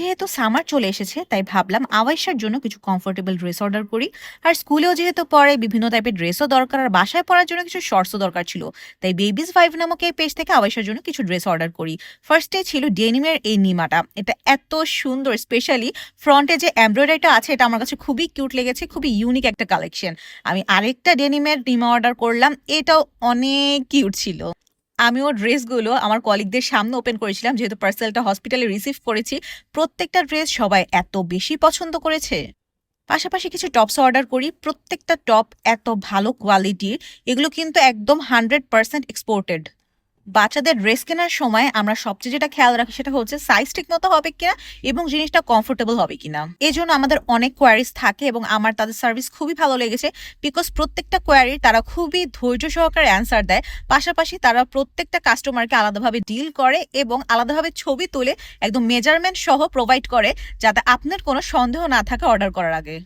যেহেতু সামার চলে এসেছে, তাই ভাবলাম আওয়াইশার জন্য কিছু কমফোর্টেবল ড্রেস অর্ডার করি। আর স্কুলেও যেহেতু পরে বিভিন্ন টাইপের ড্রেসও দরকার, আর বাসায় পরার জন্য কিছু শর্টসও দরকার ছিল, তাই বেবিস ফাইভ নামক এই পেজ থেকে আওয়াইশার জন্য কিছু ড্রেস অর্ডার করি। ফার্স্টে ছিল ডেনিমের এই নিমাটা, এটা এত সুন্দর স্পেশালি ফ্রন্টে যে এমব্রয়ডারিটা আছে, এটা আমার কাছে খুবই কিউট লেগেছে, খুবই ইউনিক একটা কালেকশন আমি আরেকটা ডেনিমের নিমা অর্ডার করলাম, এটাও অনেক কিউট ছিল। আমি ওর ড্রেসগুলো আমার কলিগদের সামনে ওপেন করেছিলাম, যেহেতু পার্সেলটা হসপিটালে রিসিভ করেছি। প্রত্যেকটা ড্রেস সবাই এত বেশি পছন্দ করেছে। পাশাপাশি কিছু টপস অর্ডার করি, প্রত্যেকটা টপ এত ভালো কোয়ালিটির এগুলো কিন্তু একদম হান্ড্রেড পার্সেন্ট এক্সপোর্টেড বাচ্চাদের ড্রেস কেনার সময় আমরা সবচেয়ে যেটা খেয়াল রাখি সেটা হচ্ছে সাইজ ঠিক মতো হবে কিনা এবং জিনিসটা কমফোর্টেবল হবে কিনা। এই জন্য আমাদের অনেক কোয়ারিজ থাকে এবং আমার তাদের সার্ভিস খুবই ভালো লেগেছে বিকজ প্রত্যেকটা কোয়ারির তারা খুবই ধৈর্য সহকারে অ্যান্সার দেয়। পাশাপাশি তারা প্রত্যেকটা কাস্টমারকে আলাদাভাবে ডিল করে এবং আলাদাভাবে ছবি তুলে একদম মেজারমেন্ট সহ প্রোভাইড করে যাতে আপনার কোনো সন্দেহ না থাকে অর্ডার করার আগে।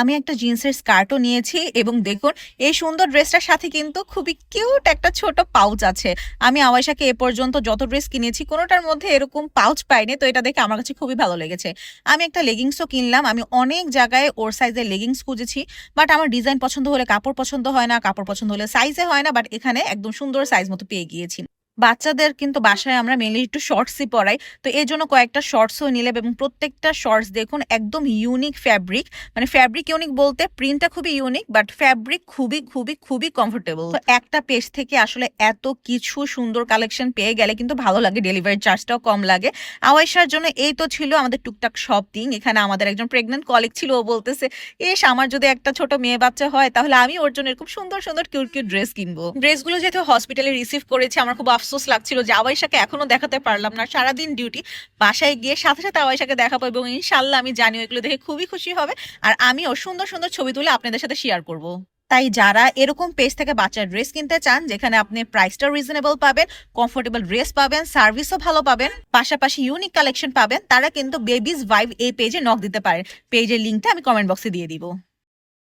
আমি একটা জিন্সের স্কার্টও নিয়েছি এবং দেখুন, এই সুন্দর ড্রেসটার সাথে কিন্তু খুবই কিউট একটা ছোট পাউচ আছে। আমি আওয়াইশাকে এ পর্যন্ত যত ড্রেস কিনেছি, কোনোটার মধ্যে এরকম পাউচ পাইনি, তো এটা দেখে আমার কাছে খুবই ভালো লেগেছে। আমি একটা লেগিংসও কিনলাম, আমি অনেক জায়গায় ওর সাইজের লেগিংস খুঁজেছি, বাট আমার ডিজাইন পছন্দ হলে কাপড় পছন্দ হয় না, কাপড় পছন্দ হলে সাইজে হয় না, বাট এখানে একদম সুন্দর সাইজ মতো পেয়ে গিয়েছি। বাচ্চাদের কিন্তু বাসায় আমরা মেনলি একটু শর্টসই পরাই। তো এই জন্য কয়েকটা শর্টসও নিলে এবং প্রত্যেকটা শর্টস দেখুন একদম ইউনিক ফ্যাব্রিক মানে ফ্যাব্রিক ইউনিক বলতে প্রিন্টটা খুবই ইউনিক বাট ফ্যাব্রিক খুবই খুবই খুবই কমফোর্টেবল তো একটা পেজ থেকে আসলে এত কিছু সুন্দর কালেকশন পেয়ে গেলে কিন্তু ভালো লাগে ডেলিভারি চার্জটাও কম লাগে। আওয়াইশার জন্য এই তো ছিল আমাদের টুকটাক শপিং এখানে আমাদের একজন প্রেগনেন্ট কলিগ ছিল, ও বলতেছে এস আমার যদি একটা ছোট মেয়ে বাচ্চা হয়, তাহলে আমি ওর জন্য এরকম সুন্দর সুন্দর কিউট কিউট ড্রেস কিনবো। ড্রেসগুলো যেহেতু হসপিটালে রিসিভ করেছি, আমার খুব আফসোস লাগছিল যে আওয়াইশাকে এখনও দেখাতে পারলাম না। সারাদিন ডিউটি বাসায় গিয়ে সাথে সাথে আওয়াইশাকে দেখাবো এবং ইনশাল্লাহ আমি জানি ওইগুলো দেখে খুবই খুশি হবে। আর আমিও সুন্দর সুন্দর ছবি তুলে আপনাদের সাথে শেয়ার করব। তাই যারা এরকম পেজ থেকে বাচ্চার ড্রেস কিনতে চান, যেখানে আপনি প্রাইসটা রিজনেবল পাবেন কমফোর্টেবল ড্রেস পাবেন সার্ভিসও ভালো পাবেন, পাশাপাশি ইউনিক কালেকশন পাবেন, তারা কিন্তু বেবিজ ভাইভ এই পেজে নক দিতে পারেন পেজের লিঙ্কটা আমি কমেন্ট বক্সে দিয়ে দিব।